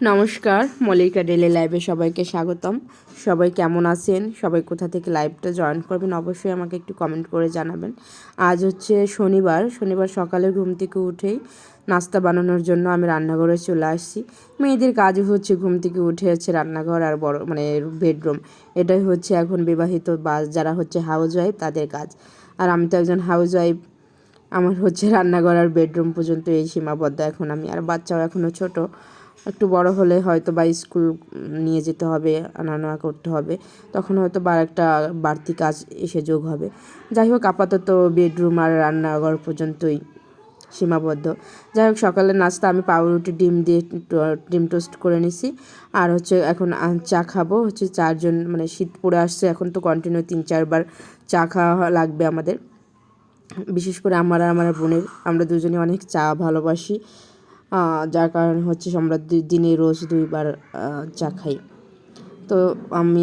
নমস্কার, মল্লিকা ডেলি লাইভে সবাইকে স্বাগতম। সবাই কেমন আছেন? সবাই কোথা থেকে লাইভটা জয়েন করবেন অবশ্যই আমাকে একটু কমেন্ট করে জানাবেন। আজ হচ্ছে শনিবার শনিবার সকালে ঘুম থেকে উঠেই নাস্তা বানানোর জন্য আমি রান্নাঘরে চলে আসছি। মেয়েদের কাজ হচ্ছে ঘুম থেকে উঠে হচ্ছে রান্নাঘর আর বড় মানে বেডরুম এটাই হচ্ছে এখন বিবাহিত বা যারা হচ্ছে হাউস ওয়াইফ তাদের কাজ। আর আমি তো একজন হাউস ওয়াইফ আমার হচ্ছে রান্নাঘর আর বেডরুম পর্যন্ত এই সীমাবদ্ধ এখন আমি। আর বাচ্চাও এখনও ছোটো। একটু বড় হলে হয়তো বা স্কুল নিয়ে যেতে হবে আনা নেওয়া করতে হবে। তখন হয়তো বা একটা বাড়তি কাজ এসে যোগ হবে। যাই হোক, আপাতত বেডরুম আর রান্নাঘর পর্যন্তই সীমাবদ্ধ। যাই হোক, সকালের নাস্তা আমি পাউরুটি, ডিম দিয়ে ডিম টোস্ট করে নিছি। আর হচ্ছে এখন চা খাব। হচ্ছে চারজন মানে শীত পড়ে আসছে, এখন তো কন্টিনিউ তিন চারবার চা খাওয়া লাগবে আমাদের। বিশেষ করে আমার আর আমার বোনের, আমরা দুজনে অনেক চা ভালোবাসি। যার কারণে হচ্ছে আমরা দিনে রোজ দুইবার চা খাই। তো আমি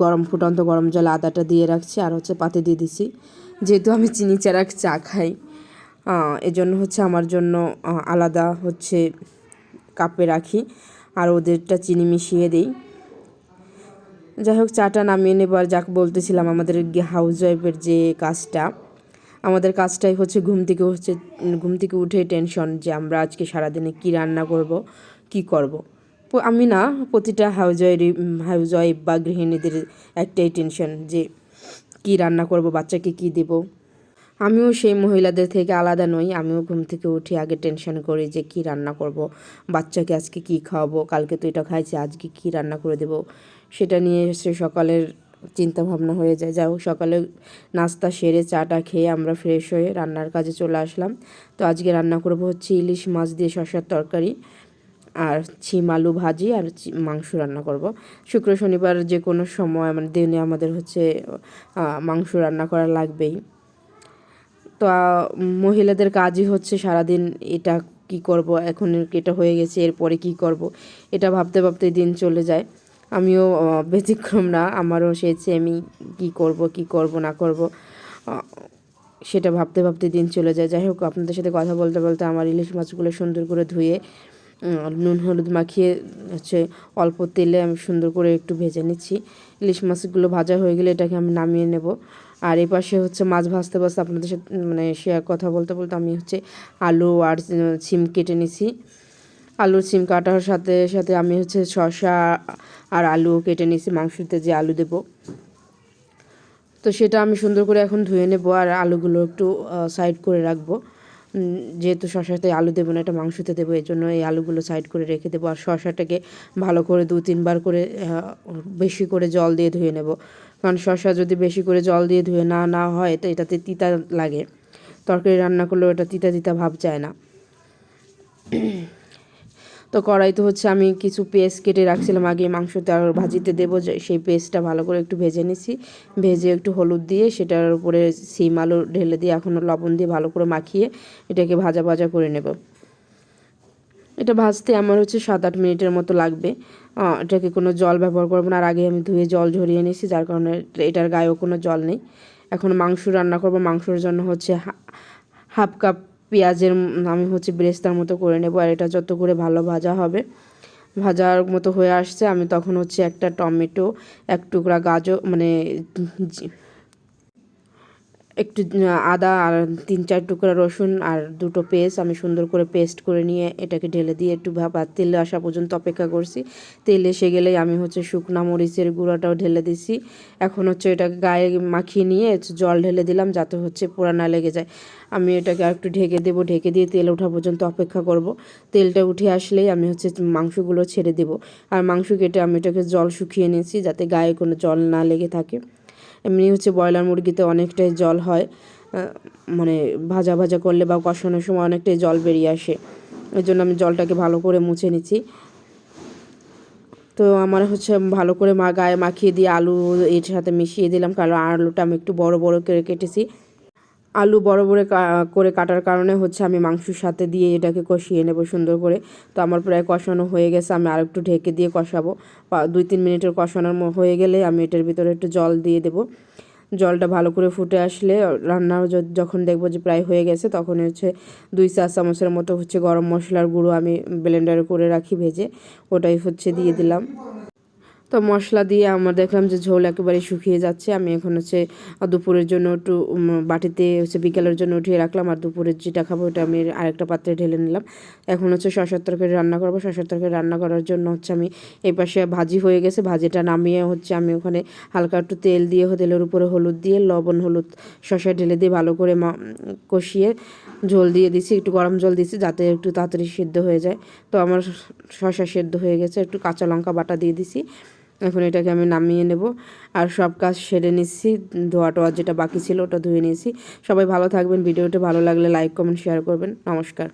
গরম, ফুটন্ত গরম জল আদাটা দিয়ে রাখছি আর হচ্ছে পাতে দিয়ে দিছি। যেহেতু আমি চিনি চারা চা খাই এজন্য হচ্ছে আমার জন্য আলাদা হচ্ছে কাপে রাখি আর ওদেরটা চিনি মিশিয়ে দিই। যাই হোক, চাটা নামিয়ে নেবার, যাক বলতেছিলাম আমাদের হাউস ওয়াইফের যে কাজটা আমাদের কাজটাই হচ্ছে ঘুম থেকে হচ্ছে, ঘুম থেকে উঠে টেনশন যে আমরা আজকে সারাদিনে কী রান্না করব, কি করব। আমি না প্রতিটা হাউজ হাউজ ওয়াইফ বা গৃহিণীদের একটাই টেনশন যে কি রান্না করব, বাচ্চাকে কি দেব আমিও সেই মহিলাদের থেকে আলাদা নই, আমিও ঘুম থেকে উঠে আগে টেনশন করি যে কি রান্না করব, বাচ্চাকে আজকে কি খাওয়াবো, কালকে তো এটা খাইছি, আজকে কি রান্না করে দেব, সেটা নিয়ে সে সকালের চিন্তা ভাবনা হয়ে যায়। যাই হোক, সকালে নাস্তা সেরে চাটা খেয়ে আমরা ফ্রেশ হয়ে রান্নার কাজে চলে আসলাম। তো আজকে রান্না করব হচ্ছে ইলিশ মাছ দিয়ে শসার তরকারি আর ছিম আলু ভাজি আর মাংস রান্না করব। শুক্র শনিবার যে কোনো সময় মানে দিনে আমাদের হচ্ছে মাংস রান্না করা লাগবেই। তো মহিলাদের কাজই হচ্ছে সারাদিন এটা কি করব এখন এটা হয়ে গেছে, এরপরে কি করব, এটা ভাবতে ভাবতে দিন চলে যায়। আমিও ব্যতিক্রম না, আমারও সে আমি কী করব, কি করব, না করব সেটা ভাবতে ভাবতে দিন চলে যায়। যাই হোক, আপনাদের সাথে কথা বলতে বলতে আমার ইলিশ মাছগুলো সুন্দর করে ধুয়ে নুন, হলুদ মাখিয়ে, হচ্ছে অল্প তেলে আমি সুন্দর করে একটু ভেজে নিচ্ছি। ইলিশ মাছগুলো ভাজা হয়ে গেলে এটাকে আমি নামিয়ে নেব। আর এই পাশে হচ্ছে মাছ ভাজতে ভাজতে আপনাদের সাথে মানে শেয়ার কথা বলতে বলতে আমি হচ্ছে আলু আর সিম কেটে নিছি। আলুর সিম কাটার সাথে সাথে আমি হচ্ছে শসা আর আলু কেটে নিয়েছি, মাংসতে যে আলু দেব। তো সেটা আমি সুন্দর করে এখন ধুয়ে নেব আর আলুগুলো একটু সাইড করে রাখব। যেহেতু শশাতে আলু দেবো না, এটা মাংসতে দেবো, এই জন্য এই আলুগুলো সাইড করে রেখে দেবো আর শশাটাকে ভালো করে দু তিনবার করে বেশি করে জল দিয়ে ধুয়ে নেব। কারণ শশা যদি বেশি করে জল দিয়ে ধুয়ে না না হয়, তো এটাতে তিতা লাগে। তরকারি রান্না করলেও এটা তিতা তিতা ভাব যায় না। তো কড়াইতে হচ্ছে আমি কিছু পেস্ট কেটে রাখছিলাম। আগে মাংসতে আর ভাজিতে দেবো সেই পেস্টটা ভালো করে একটু ভেজে নিছি। ভেজে একটু হলুদ দিয়ে সেটার উপরে সিম আলু ঢেলে দিয়ে এখনও লবণ দিয়ে ভালো করে মাখিয়ে এটাকে ভাজা ভাজা করে নেব। এটা ভাজতে আমার হচ্ছে সাত আট মিনিটের মতো লাগবে। এটাকে কোনো জল ব্যবহার করব না। আর আগে আমি ধুয়ে জল ঝরিয়ে নিয়েছি যার কারণে এটার গায়েও কোনো জল নেই। এখন মাংস রান্না করব। মাংসর জন্য হচ্ছে হাফ কাপ পেঁয়াজের আমি হচ্ছে ব্রেস্তার মতো করে নেব আর এটা যত করে ভালো ভাজা হবে, ভাজার মতো হয়ে আসছে, আমি তখন হচ্ছে একটা টমেটো, এক টুকরা গাজর মানে একটু আদা আর তিন চার টুকরা রসুন আর দুটো পেস্ট আমি সুন্দর করে পেস্ট করে নিয়ে এটাকে ঢেলে দিয়ে একটু ভাবা তেলে আসা পর্যন্ত অপেক্ষা করছি। তেল এসে গেলেই আমি হচ্ছে শুকনা মরিচের গুঁড়াটাও ঢেলে দিছি। এখন হচ্ছে এটাকে গায়ে মাখিয়ে নিয়ে জল ঢেলে দিলাম যাতে হচ্ছে পোড়া না লেগে যায়। আমি এটাকে আর একটু ঢেকে দেবো, ঢেকে দিয়ে তেল ওঠা পর্যন্ত অপেক্ষা করব। তেলটা উঠে আসলেই আমি হচ্ছে মাংসগুলো ছেড়ে দেবো। আর মাংস কেটে আমি এটাকে জল শুকিয়ে নিয়েছি যাতে গায়ে কোনো জল না লেগে থাকে। এমনি হচ্ছে ব্রয়লার মুরগিতে অনেকটাই জল হয় মানে ভাজা ভাজা করলে বা কষানোর সময় অনেকটাই জল বেরিয়ে আসে। এর জন্য আমি জলটাকে ভালো করে মুছে নিচ্ছি। তো আমার হচ্ছে ভালো করে মা গায়ে মাখিয়ে দিয়ে আলু এর সাথে মিশিয়ে দিলাম, কারণ আলুটা আমি একটু বড় বড় করে কেটেছি। আলু বড় বড় করে কাটার কারণে হচ্ছে আমি মাংসর সাথে দিয়ে এটাকে কষিয়ে নেব সুন্দর করে। তো আমার প্রায় কষানো হয়ে গেছে, আমি আর একটু ঢেকে দিয়ে কষাবো। দুই তিন মিনিটের কষানোর হয়ে গেলে আমি এটার ভিতরে একটু জল দিয়ে দেবো। জলটা ভালো করে ফুটে আসলে রান্না যখন দেখব যে প্রায় হয়ে গেছে তখন হচ্ছে দুই চা চামচের মতো হচ্ছে গরম মশলার গুঁড়ো আমি ব্লেন্ডারে করে রাখি ভেজে, ওটাই হচ্ছে দিয়ে দিলাম। তো মশলা দিয়ে আমার দেখলাম যে ঝোল একেবারে শুকিয়ে যাচ্ছে। আমি এখন হচ্ছে দুপুরের জন্য একটু বাটিতে হচ্ছে বিকেলের জন্য উঠিয়ে রাখলাম আর দুপুরের যেটা খাব ওটা আমি আরেকটা পাত্রে ঢেলে নিলাম। এখন হচ্ছে শশার তরকারি রান্না করব। শশার তরকারি রান্না করার জন্য হচ্ছে আমি এই পাশে ভাজি হয়ে গেছে। ভাজিটা নামিয়ে হচ্ছে আমি ওখানে হালকা একটু তেল দিয়ে, তেলের উপরে হলুদ দিয়ে, লবণ, হলুদ শশা ঢেলে দিয়ে ভালো করে কষিয়ে ঝোল দিয়ে দিছি। একটু গরম জল দিছি যাতে একটু তাড়াতাড়ি সিদ্ধ হয়ে যায়। তো আমার শশা সেদ্ধ হয়ে গেছে। একটু কাঁচা লঙ্কা বাটা দিয়ে দিছি। এখন এটাকে আমি নামিয়ে নেব। আর সব কাজ সেরে নিচ্ছি। ধোয়া টোয়া যেটা বাকি ছিল ওটা ধুয়ে নিয়েছি। সবাই ভালো থাকবেন। ভিডিওটা ভালো লাগলে লাইক, কমেন্ট শেয়ার করবেন। নমস্কার।